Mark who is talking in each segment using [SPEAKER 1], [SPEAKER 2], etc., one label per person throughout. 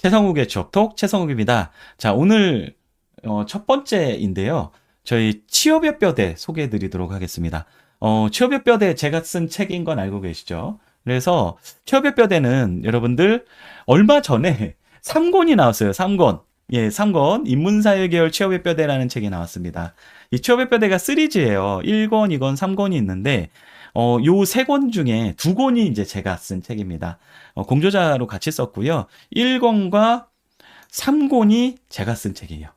[SPEAKER 1] 최성욱의 취업톡 최성욱입니다. 자, 오늘 어, 첫 번째인데요. 저희 취업의 뼈대 소개해 드리도록 하겠습니다. 어, 취업의 뼈대 제가 쓴 책인 건 알고 계시죠? 그래서 취업의 뼈대는 여러분들 얼마 전에 3권이 나왔어요. 3권. 예, 3권 인문사회 계열 취업의 뼈대라는 책이 나왔습니다. 이 취업의 뼈대가 시리즈예요. 1권, 2권, 3권이 있는데 어, 요 세 권 중에 두 권이 이제 제가 쓴 책입니다. 어, 공저자로 같이 썼고요. 1권과 3권이 제가 쓴 책이에요.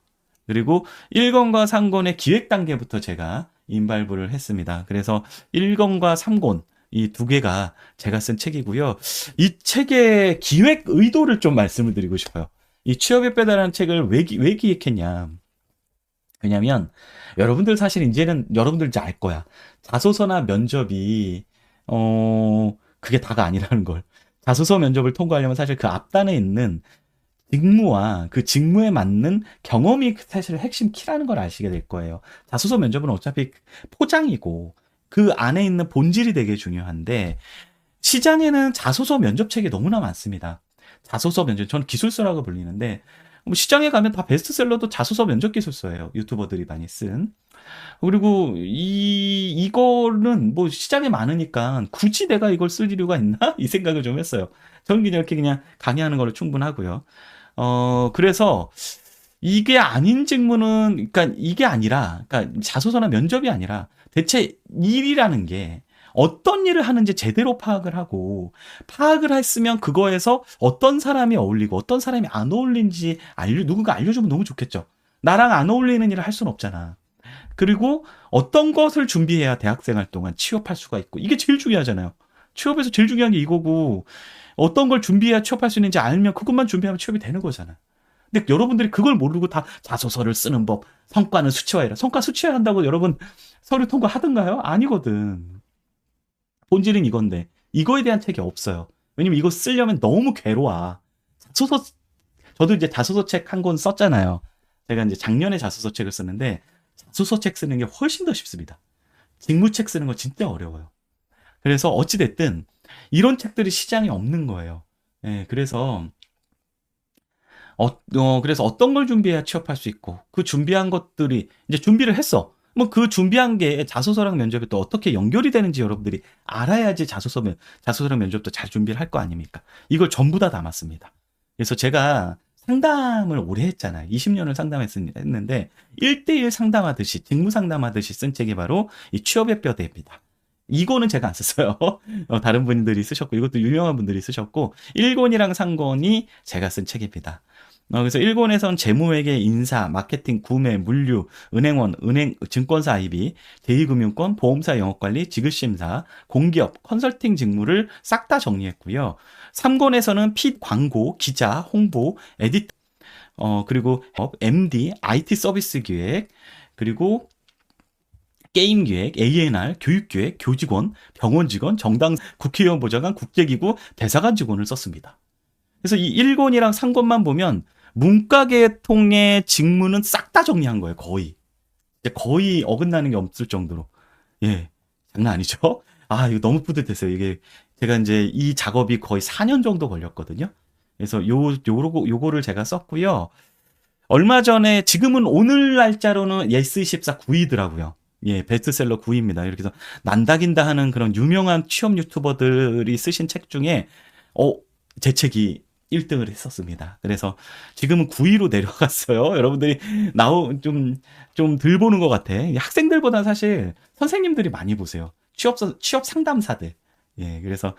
[SPEAKER 1] 그리고 1권과 3권의 기획 단계부터 제가 인발부를 했습니다. 그래서 1권과 3권 이 두 개가 제가 쓴 책이고요. 이 책의 기획 의도를 좀 말씀을 드리고 싶어요. 이 취업의 빼다라는 책을 왜, 기, 왜 기획했냐. 왜냐면 여러분들 사실 이제는 여러분들 이제 알 거야. 자소서나 면접이 어 그게 다가 아니라는 걸. 자소서 면접을 통과하려면 사실 그 앞단에 있는 직무와 그 직무에 맞는 경험이 사실 핵심 키라는 걸 아시게 될 거예요. 자소서 면접은 어차피 포장이고 그 안에 있는 본질이 되게 중요한데 시장에는 자소서 면접책이 너무나 많습니다. 자소서 면접, 저는 기술서라고 불리는데 뭐 시장에 가면 다 베스트셀러도 자소서 면접 기술서예요. 유튜버들이 많이 쓴. 그리고 이 이거는 뭐 시장에 많으니까 굳이 내가 이걸 쓸 이유가 있나 이 생각을 좀 했어요. 저는 그냥 이렇게 그냥 강의하는 걸로 충분하고요. 어 그래서 이게 아닌 직무는 그러니까 이게 아니라 그러니까 자소서나 면접이 아니라 대체 일이라는 게 어떤 일을 하는지 제대로 파악을 하고 파악을 했으면 그거에서 어떤 사람이 어울리고 어떤 사람이 안 어울린지 알려 누군가 알려주면 너무 좋겠죠. 나랑 안 어울리는 일을 할 수는 없잖아. 그리고 어떤 것을 준비해야 대학생활 동안 취업할 수가 있고 이게 제일 중요하잖아요. 취업에서 제일 중요한 게 이거고 어떤 걸 준비해야 취업할 수 있는지 알면 그것만 준비하면 취업이 되는 거잖아. 근데 여러분들이 그걸 모르고 다 자소서를 쓰는 법, 성과는 수치화해라. 성과 수치화한다고 여러분 서류 통과하던가요? 아니거든. 본질은 이건데 이거에 대한 책이 없어요. 왜냐면 이거 쓰려면 너무 괴로워. 자소서 저도 이제 자소서 책 한 권 썼잖아요. 제가 이제 작년에 자소서 책을 썼는데 자소서 책 쓰는 게 훨씬 더 쉽습니다. 직무책 쓰는 거 진짜 어려워요. 그래서 어찌 됐든 이런 책들이 시장에 없는 거예요. 예, 그래서 어, 어, 그래서 어떤 걸 준비해야 취업할 수 있고 그 준비한 것들이 이제 준비를 했어. 뭐 그 준비한 게 자소서랑 면접이 또 어떻게 연결이 되는지 여러분들이 알아야지 자소서면 자소서랑 면접도 잘 준비를 할 거 아닙니까? 이걸 전부 다 담았습니다. 그래서 제가 상담을 오래 했잖아요. 20년을 상담했는데 1대1 상담하듯이 직무 상담하듯이 쓴 책이 바로 이 취업의 뼈대입니다. 이거는 제가 안 썼어요. 어, 다른 분들이 쓰셨고 이것도 유명한 분들이 쓰셨고 1권이랑 3권이 제가 쓴 책입니다. 어, 그래서 일본에선 재무회계, 인사, 마케팅, 구매, 물류, 은행원, 은행, 증권사 IB, 제2금융권, 보험사 영업관리, 지급심사, 공기업, 컨설팅 직무를 싹 다 정리했고요. 3권에서는 핏, 광고, 기자, 홍보, 에디터, 어, 그리고 MD, IT 서비스 기획, 그리고 게임 기획, A&R, 교육 기획, 교직원, 병원 직원, 정당 국회의원 보좌관, 국제기구, 대사관 직원을 썼습니다. 그래서 이 1권이랑 3권만 보면 문과계통의 직무는 싹 다 정리한 거예요, 거의. 거의 어긋나는 게 없을 정도로. 예. 장난 아니죠? 아, 이거 너무 뿌듯했어요. 이게 제가 이제 이 작업이 거의 4년 정도 걸렸거든요. 그래서 요, 요거, 요거를 제가 썼고요. 얼마 전에, 지금은 오늘 날짜로는 예스24 9위더라고요. 예, 베스트셀러 9위입니다. 이렇게 해서 난다긴다 하는 그런 유명한 취업 유튜버들이 쓰신 책 중에, 어, 제 책이 1등을 했었습니다. 그래서 지금은 9위로 내려갔어요. 여러분들이 나오 좀좀 덜 보는 것 같아. 학생들보다 사실 선생님들이 많이 보세요. 취업 취업 상담사들. 예, 그래서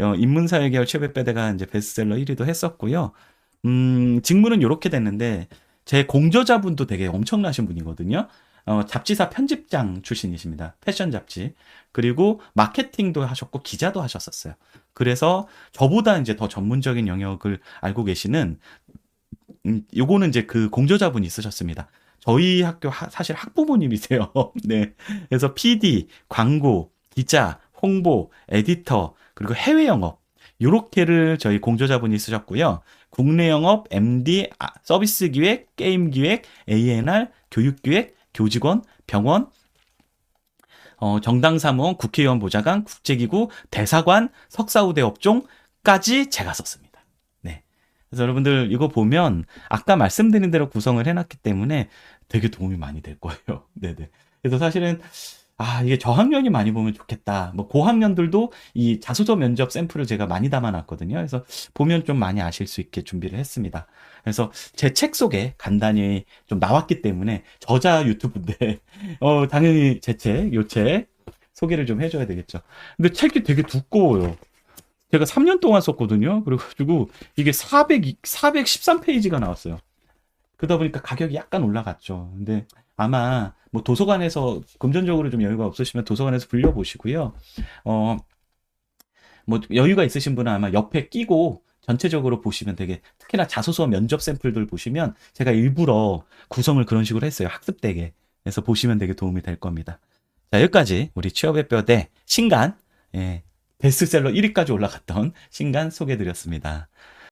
[SPEAKER 1] 어, 인문사회 계열 취업의 빼대가 이제 베스트셀러 1위도 했었고요. 음, 직무는 이렇게 됐는데 제 공저자분도 되게 엄청나신 분이거든요. 어, 잡지사 편집장 출신이십니다. 패션 잡지. 그리고 마케팅도 하셨고 기자도 하셨었어요. 그래서 저보다 이제 더 전문적인 영역을 알고 계시는 음, 요거는 이제 그 공저자분이 쓰셨습니다. 저희 학교 하, 사실 학부모님이세요. 네. 그래서 PD, 광고, 기자, 홍보, 에디터, 그리고 해외 영업 요렇게를 저희 공저자분이 쓰셨고요. 국내 영업, MD, 아, 서비스 기획, 게임 기획, A&R, 교육 기획, 교직원, 병원, 어, 정당 사무원, 국회의원 보좌관, 국제기구, 대사관, 석사후대 업종까지 제가 썼습니다. 네. 그래서 여러분들 이거 보면 아까 말씀드린 대로 구성을 해놨기 때문에 되게 도움이 많이 될 거예요. 네네. 그래서 사실은 아, 이게 저학년이 많이 보면 좋겠다. 뭐 고학년들도 이 자소서 면접 샘플을 제가 많이 담아놨거든요. 그래서 보면 좀 많이 아실 수 있게 준비를 했습니다. 그래서 제 책 속에 간단히 좀 나왔기 때문에 저자 유튜브인데 어, 당연히 제 책, 요 책 소개를 좀 해줘야 되겠죠. 근데 책이 되게 두꺼워요. 제가 3년 동안 썼거든요. 그래가지고 이게 400, 413페이지가 나왔어요. 그러다 보니까 가격이 약간 올라갔죠. 근데 아마 뭐 도서관에서 금전적으로 좀 여유가 없으시면 도서관에서 빌려보시고요. 어, 뭐 여유가 있으신 분은 아마 옆에 끼고 전체적으로 보시면 되게 특히나 자소서 면접 샘플들 보시면 제가 일부러 구성을 그런 식으로 했어요. 학습되게. 그래서 보시면 되게 도움이 될 겁니다. 자, 여기까지 우리 취업의 뼈대 신간, 예, 베스트셀러 1위까지 올라갔던 신간 소개해 드렸습니다.